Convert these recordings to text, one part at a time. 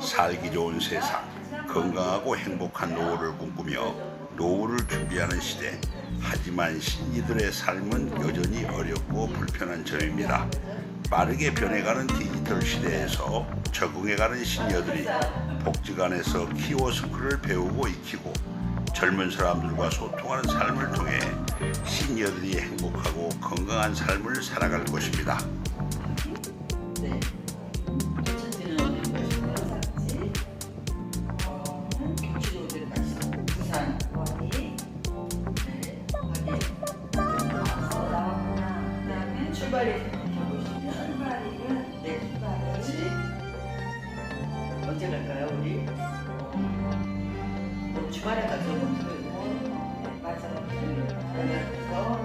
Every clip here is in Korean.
살기 좋은 세상, 건강하고 행복한 노후를 꿈꾸며 노후를 준비하는 시대. 하지만 신이들의 삶은 여전히 어렵고 불편한 점입니다. 빠르게 변해가는 디지털 시대에서 적응해가는 시니어들이 복지관에서 키워스크를 배우고 익히고 젊은 사람들과 소통하는 삶을 통해 시니어들이 행복하고 건강한 삶을 살아갈 것입니다. 생각해보시면 네. 같이 언제 갈까요 우리? 어, 주말에 가서 그래서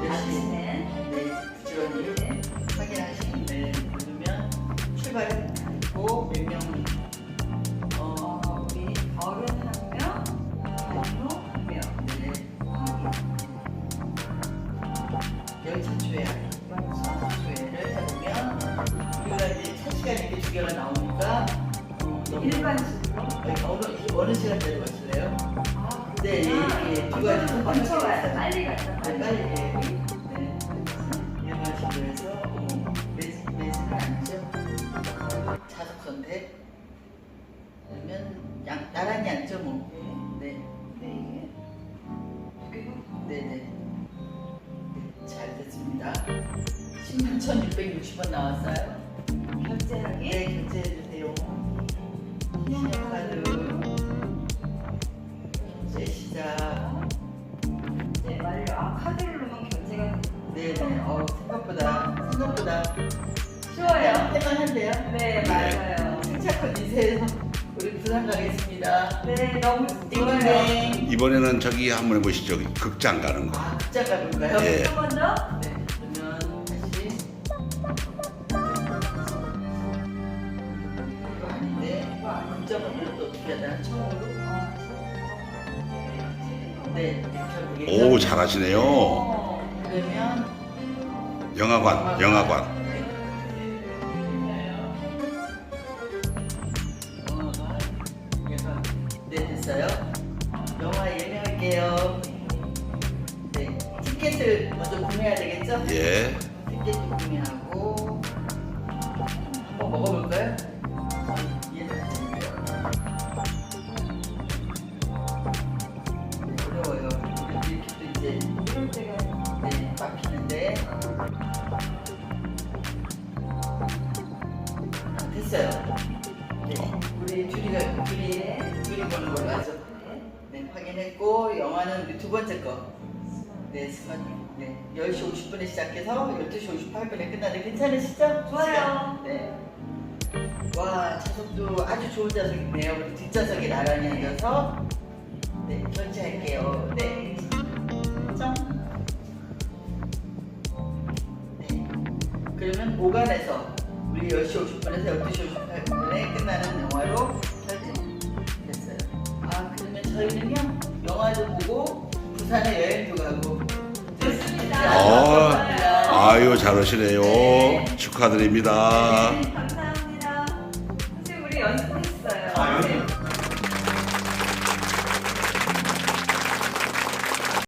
몇 시? 네, 부지런히 확인하시면 네, 누르면 출발했고 몇 명, 일반식으로? 아니, 어느, 어느 시간대로 가실래요? 아, 네, 예, 예, 두 가지 좀 먼저 바뀌어요. 가요. 빨리 가자. 네, 빨리 예. 네. 일반식으로 해서 어, 매진, 매진은 앉죠. 자석 선택. 그러면 양, 나란히 앉죠 뭐. 네. 네. 네 네. 네, 잘 됐습니다. 16,660원 나왔어요. 결제하기. 네, 결제 시작. 완료. 아, 카드를 넣으면 결제가 네네. 어 생각보다, 생각보다. 쉬워요. 할만한데요? 네, 맞아요. 승차권 주세요. 우리 부산 가겠습니다. 네, 너무 좋아요. 띵동댕. 이번에는 저기 한번 해보시죠. 극장 가는 거. 아, 극장 가볼까요? 예. 한번 더? 네, 오, 잘하시네요. 어. 그러면. 영화관, 영화관. 네. 네, 됐어요. 영화 예매할게요. 네, 티켓을 먼저 구매해야 되겠죠? 예. 티켓 구매하고 한번 먹어볼까요? 이 아, 됐어요. 네, 우리 둘이가 둘이 둘이 보는 걸로 하죠. 네, 확인했고 영화는 우리 두 번째 거. 네, 스마트. 네, 10시 50분에 시작해서 12시 58분에 끝나는데 괜찮으시죠? 좋아요. 네. 와, 좌석도 아주 좋은 좌석이네요. 우리 뒷좌석에 나란히 앉아서 네, 결제할게요. 네. 짠. 네. 그러면 오간에서 오늘 10시 50분에서 12시 58분에 끝나는 영화로 설정됐어요. 아, 그러면 저희는요, 영화도 보고, 부산에 여행도 가고, 어, 아유 잘하시네요. 네. 축하드립니다. 네, 감사합니다. 선생님 우리 연습했어요. 아,